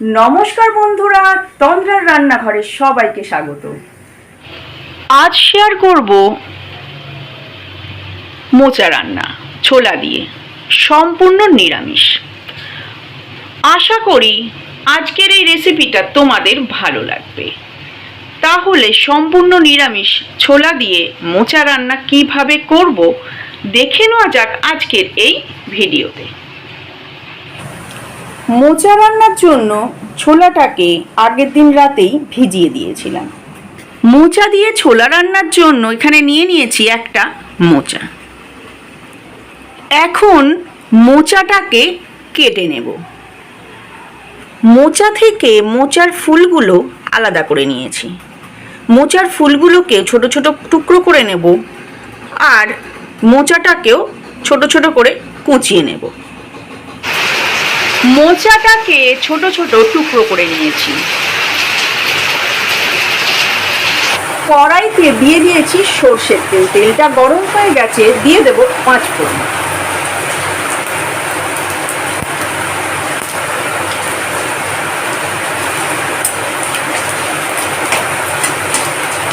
নমস্কার বন্ধুরা, তন্দ্রার রান্নাঘরে সবাইকে স্বাগত। আজ শেয়ার করব মোচা রান্না, ছোলা দিয়ে, সম্পূর্ণ নিরামিষ। আশা করি আজকের এই রেসিপিটা তোমাদের ভালো লাগবে। তাহলে সম্পূর্ণ নিরামিষ ছোলা দিয়ে মোচা রান্না কীভাবে করব, দেখে নেওয়া যাক আজকের এই ভিডিওতে। মোচা রান্নার জন্য ছোলাটাকে আগের দিন রাতেই ভিজিয়ে দিয়েছিলাম। মোচা দিয়ে ছোলা রান্নার জন্য এখানে নিয়ে নিয়েছি একটা মোচা। এখন মোচাটাকে কেটে নেব। মোচা থেকে মোচার ফুলগুলো আলাদা করে নিয়েছি। মোচার ফুলগুলোকে ছোট ছোট টুকরো করে নেব আর মোচাটাকেও ছোট ছোট করে কুচিয়ে নেব। মোচাটাকে ছোট ছোট টুকরো করে নিয়েছি। কড়াইতে দিয়ে দিয়েছি সর্ষের তেল। তেলটা গরম হয়ে গেছে, দিয়ে দেব পাঁচ ফোড়ন।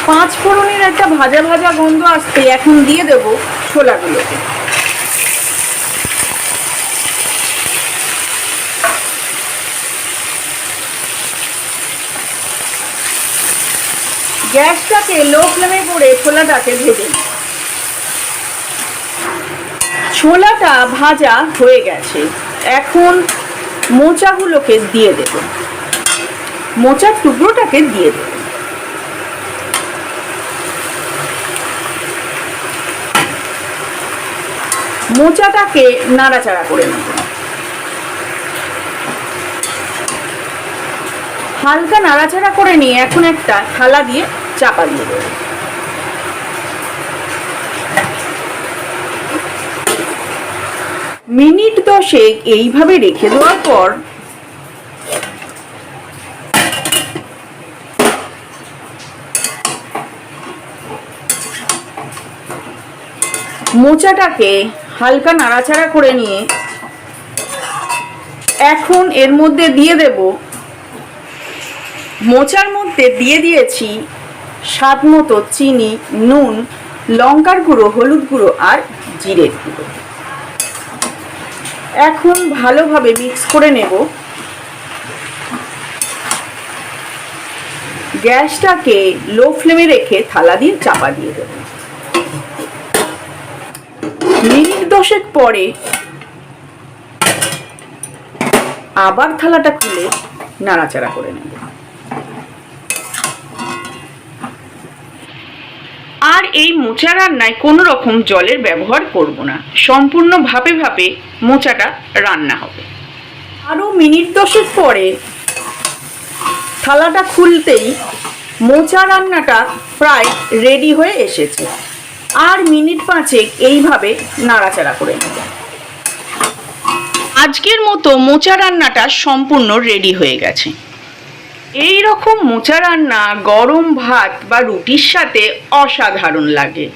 পাঁচ ফোড়নের একটা ভাজা ভাজা গন্ধ আসতে এখন দিয়ে দেব ছোলাগুলোকে। গ্যাসটাকে লো ফ্লেমে করে ছোলাটাকে ভেজে। ছোলাটা ভাজা হয়ে গেছে। এখন মোচাগুলোকে দিয়ে দেব। মোচার টুকরোটাকে দিয়ে দেব। মোচাটাকে নাড়াচাড়া করে নেব। হালকা নাড়াচাড়া করে নিয়ে এখন একটা থালা দিয়ে চাপা দিয়ে দেবো। মিনিট দশেক এইভাবে রেখে দেওয়ার পর মোচাটাকে হালকা নাড়াচাড়া করে নিয়ে এখন এর মধ্যে দিয়ে দেব মোচার মধ্যে দিয়ে দিয়েছি স্বাদ মতো চিনি, নুন, লঙ্কার গুঁড়ো, হলুদ গুঁড়ো আর জিরের গুঁড়ো। এখন ভালোভাবে মিক্স করে নেব। গ্যাসটাকে লো ফ্লেমে রেখে থালা দিয়ে চাপা দিয়ে দেব। মিনিট দশেক পরে আবার থালাটা খুলে নাড়াচাড়া করে নেব। আর এই মোচা রান্নায় কোনো রকম জলের ব্যবহার করব না। সম্পূর্ণ ভাপে ভাপে মোচাটা রান্না হবে। আরও মিনিট দশেক পরে থালাটা খুলতেই মোচা রান্নাটা প্রায় রেডি হয়ে এসেছে। আর মিনিট পাঁচেক এইভাবে নাড়াচাড়া করে নেব। আজকের মতো মোচা রান্নাটা সম্পূর্ণ রেডি হয়ে গেছে। এই রকম মোচা রান্না, গরম ভাত বা রুটির সাথে অসাধারণ লাগে।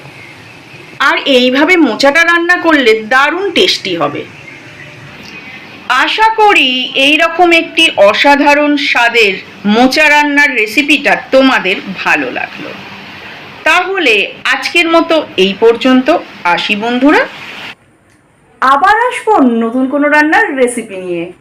আর এইভাবে মোচাটা রান্না করলে দারুণ টেস্টি হবে। আশা করি এই রকম একটি অসাধারণ স্বাদের মোচা রান্নার রেসিপিটা তোমাদের ভালো লাগল। তাহলে আজকের মতো এই পর্যন্ত আসি বন্ধুরা। আবার আসব নতুন কোনো রান্নার রেসিপি নিয়ে।